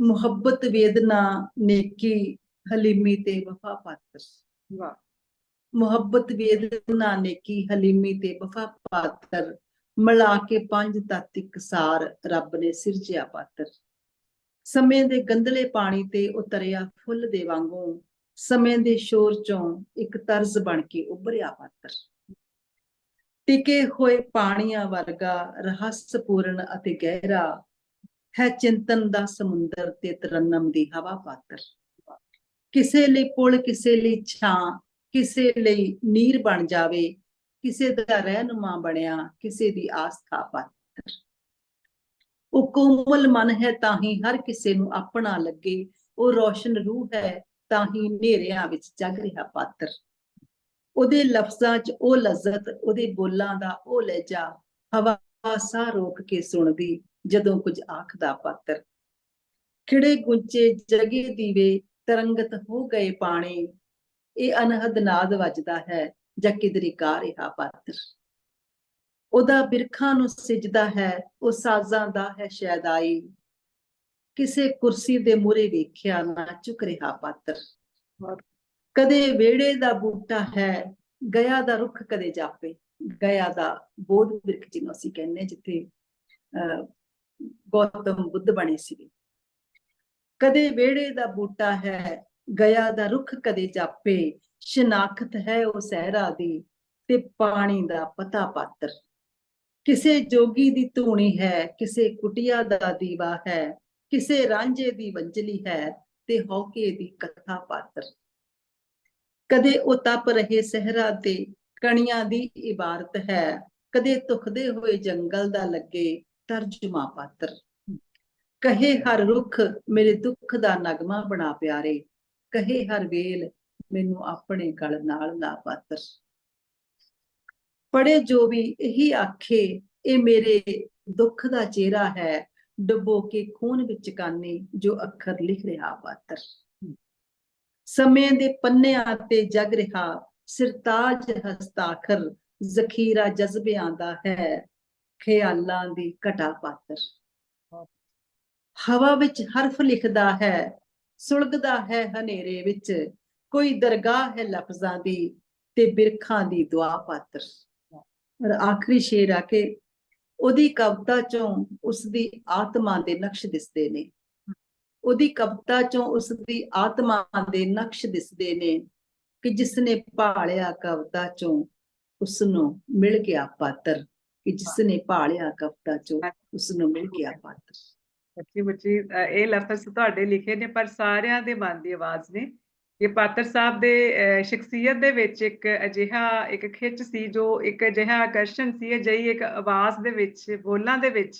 ਮੁਹੱਬਤ ਵੇਦਨਾ ਨੇਕੀ ਹਲੀਮੀ ਤੇ ਵਫਾ ਪਾਤਰ। ਵਾਹ। ਮੁਹੱਬਤ ਵੇਦਨਾ ਨੇਕੀ ਹਲੀਮੀ ਤੇ ਵਫਾ ਪਾਤਰ ਮਿਲਾ ਕੇ ਪੰਜ ਤੱਤ ਇੱਕ ਸਾਰ ਰੱਬ ਨੇ ਸਿਰਜਿਆ ਪਾਤਰ। ਸਮੇਂ ਦੇ ਗੰਧਲੇ ਪਾਣੀ ਤੇ ਉਤਰਿਆ ਫੁੱਲ ਦੇ ਵਾਂਗੂ ਸਮੇਂ ਦੇ ਸ਼ੋਰ ਚੋਂ ਇੱਕ ਤਰਜ਼ ਬਣ ਕੇ ਉੱਭਰਿਆ ਪਾਤਰ। ਟਿਕੇ ਹੋਏ ਪਾਣੀਆਂ ਵਰਗਾ ਰਹੱਸਪੂਰਨ ਅਤੇ ਗਹਿਰਾ ਹੈ ਚਿੰਤਨ ਦਾ ਸਮੁੰਦਰ ਤੇ ਤਰਨਮ ਦੀ ਹਵਾ ਪਾਤਰ। ਕਿਸੇ ਲਈ ਪੁਲ, ਕਿਸੇ ਲਈ ਛਾਂ, ਕਿਸੇ ਲਈ ਨੀਰ ਬਣ ਜਾਵੇ, ਕਿਸੇ ਦਾ ਰਹਿਨੁਮਾ ਬਣਿਆ, ਕਿਸੇ ਦੀ ਆਸਥਾ ਪਾਤਰ। ਉਹ ਕੋਮਲ ਮਨ ਹੈ ਤਾਂ ਹੀ ਹਰ ਕਿਸੇ ਨੂੰ ਆਪਣਾ ਲੱਗੇ, ਉਹ ਰੋਸ਼ਨ ਰੂਹ ਹੈ ਤਾਂ ਹੀ ਹਨੇਰਿਆਂ ਵਿੱਚ ਜਗ ਰਿਹਾ ਪਾਤਰ। ਉਹਦੇ ਲਫ਼ਜ਼ਾਂ 'ਚ ਉਹ ਲਜ਼ਤ, ਉਹਦੇ ਬੋਲਾਂ ਦਾ ਉਹ ਲਹਿਜਾ, ਹਵਾ ਸਾਹ ਰੋਕ ਕੇ ਸੁਣਦੀ ਜਦੋਂ ਕੁਝ ਆਖਦਾ ਪਾਤਰ। ਖਿੜੇ ਗੁੰਚੇ ਜਗੇ ਦੀਵੇ ਤਰੰਗਤ ਹੋ ਗਏ ਪਾਣੀ। ਇਹ ਅਨਹਦ ਨਾਦ ਵੱਜਦਾ ਹੈ ਜਾਂ ਕਿਦਰੀ ਗਾ ਰਿਹਾ ਪਾਤਰ। ਉਹਦਾ ਬਿਰਖਾਂ ਨੂੰ ਸਿਜਦਾ ਹੈ ਉਹ ਸਾਜ਼ਾਂ ਦਾ ਹੈ ਸ਼ੈਦਾਈ। ਕਿਸੇ ਕੁਰਸੀ ਦੇ ਮੂਰੇ ਵੇਖਿਆ ਨਾ ਚੁੱਕ ਰਿਹਾ ਪਾਤਰ। ਕਦੇ ਵੇੜੇ ਦਾ ਬੂਟਾ ਹੈ ਗਿਆ ਦਾ ਰੁੱਖ ਕਦੇ ਜਾਪੇ। ਗਿਆ ਦਾ ਬੋਧ ਬਿਰਖ ਜਿਹਨੂੰ ਅਸੀਂ ਕਹਿੰਦੇ ਜਿੱਥੇ ਅਹ, ਗੌਤਮ ਬੁੱਧ ਬਣੇ ਸੀ ਕਦੇ ਵੇੜੇ ਦਾ ਬੂਟਾ ਹੈ, ਗਿਆ ਦਾ ਰੁੱਖ ਕਦੇ ਜਾਪੇ, ਸ਼ਨਾਖਤ ਹੈ ਉਹ ਸਹਿਰਾ ਦੀ ਤੇ ਪਾਣੀ ਦਾ ਪਤਾ ਪਾਤਰ। ਕਿਸੇ ਜੋਗੀ ਦੀ ਧੂਣੀ ਹੈ, ਕਿਸੇ ਕੁਟਿਆ ਦਾ ਦੀਵਾ ਹੈ, ਕਿਸੇ ਰਾਂਝੇ ਦੀ ਵੰਜਲੀ ਹੈ ਤੇ ਹੌਕੇ ਦੀ ਕਥਾ ਪਾਤਰ। ਕਦੇ ਉਹ ਤਪ ਰਹੇ ਸਹਿਰਾ ਤੇ ਕਣੀਆਂ ਦੀ ਇਬਾਰਤ ਹੈ, ਕਦੇ ਤੁਖਦੇ ਹੋਏ ਜੰਗਲ ਦਾ ਲੱਗੇ ਤਰਜਮਾ ਪਾਤਰ। ਕਹੇ ਹਰ ਰੁੱਖ ਮੇਰੇ ਦੁੱਖ ਦਾ ਨਗਮਾ ਬਣਾ ਪਿਆਰੇ। ਕਹੇ ਹਰ ਵੇਲ ਮੈਨੂੰ ਆਪਣੇ ਗਲ ਨਾਲ ਲਾ ਪਾਤਰ। ਪੜੇ ਜੋ ਵੀ ਇਹੀ ਆਖੇ, ਇਹ ਮੇਰੇ ਦੁੱਖ ਦਾ ਚਿਹਰਾ ਹੈ। ਡੁੱਬੋ ਕੇ ਖੂਨ ਵਿੱਚ ਕਾਨੇ ਜੋ ਅੱਖਰ ਲਿਖ ਰਿਹਾ ਪਾਤਰ। ਸਮੇਂ ਦੇ ਪੰਨਿਆਂ ਤੇ ਜਗ ਰਿਹਾ, ਸਿਰਤਾਜ ਹਸਤਾਖਰ ਜ਼ਖੀਰਾ ਜਜ਼ਬਿਆਂ ਦਾ ਹੈ। ਖਿਆਲਾਂ ਦੀ ਘਟਾ ਪਾਤਰ। ਹਵਾ ਵਿੱਚ ਹਰਫ ਲਿਖਦਾ ਹੈ ਸੁਲਗਦਾ ਹੈ ਹਨੇਰੇ ਵਿੱਚ ਕੋਈ ਦਰਗਾਹ ਹੈ ਲਫ਼ਜ਼ਾਂ ਦੀ ਤੇ ਬਿਰਖਾਂ ਦੀ ਦੁਆ ਪਾਤਰ। ਔਰ ਆਖਰੀ ਸ਼ੇਰ ਆ ਕੇ ਉਹਦੀ ਕਵਿਤਾ ਚੋਂ ਉਸ ਦੀ ਆਤਮਾ ਦੇ ਨਕਸ਼ ਦਿਸਦੇ ਨੇ। ਉਹਦੀ ਕਵਿਤਾ ਚੋਂ ਉਸ ਦੀ ਆਤਮਾ ਦੇ ਨਕਸ਼ ਦਿਸਦੇ ਨੇ ਕਿ ਜਿਸ ਨੇ ਭਾਲਿਆ ਕਵਿਤਾ ਚੋਂ ਉਸ ਨੂੰ ਮਿਲ ਗਿਆ ਪਾਤਰ। ਕਿ ਜਿਸ ਨੇ ਭਾਲਿਆ ਕਵਿਤਾ ਚੋਂ ਉਸ ਨੂੰ ਮਿਲ ਗਿਆ ਪਾਤਰ ਬੱਚੀ ਬੱਚੀ ਇਹ ਲਫ਼ਜ਼ ਤੁਹਾਡੇ ਲਿਖੇ ਨੇ ਪਰ ਸਾਰਿਆਂ ਦੇ ਮਨ ਦੀ ਆਵਾਜ਼ ਨੇ। ਇਹ ਪਾਤਰ ਸਾਹਿਬ ਦੇ ਸ਼ਖਸੀਅਤ ਦੇ ਵਿੱਚ ਇੱਕ ਅਜਿਹਾ ਇੱਕ ਖਿੱਚ ਸੀ ਜੋ ਇੱਕ ਅਜਿਹਾ ਆਕਰਸ਼ਣ ਸੀ ਅਜਿਹੀ ਇੱਕ ਆਵਾਜ਼ ਦੇ ਵਿੱਚ ਬੋਲਾਂ ਦੇ ਵਿੱਚ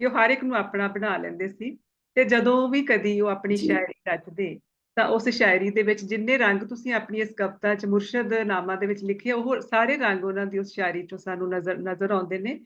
ਕਿ ਉਹ ਹਰ ਇੱਕ ਨੂੰ ਆਪਣਾ ਬਣਾ ਲੈਂਦੇ ਸੀ। ਤੇ ਜਦੋਂ ਵੀ ਕਦੀ ਉਹ ਆਪਣੀ। ਸ਼ਾਇਰੀ ਰਚਦੇ ਤਾਂ ਉਸ ਸ਼ਾਇਰੀ ਦੇ ਵਿੱਚ ਜਿੰਨੇ ਰੰਗ ਤੁਸੀਂ ਆਪਣੀ ਇਸ ਕਵਿਤਾ 'ਚ ਮੁਰਸ਼ਦ ਨਾਮਾ ਦੇ ਵਿੱਚ ਲਿਖੇ ਉਹ ਸਾਰੇ ਰੰਗ ਉਹਨਾਂ ਦੀ ਉਸ ਸ਼ਾਇਰੀ 'ਚੋਂ ਸਾਨੂੰ ਨਜ਼ਰ ਨਜ਼ਰ ਆਉਂਦੇ ਨੇ।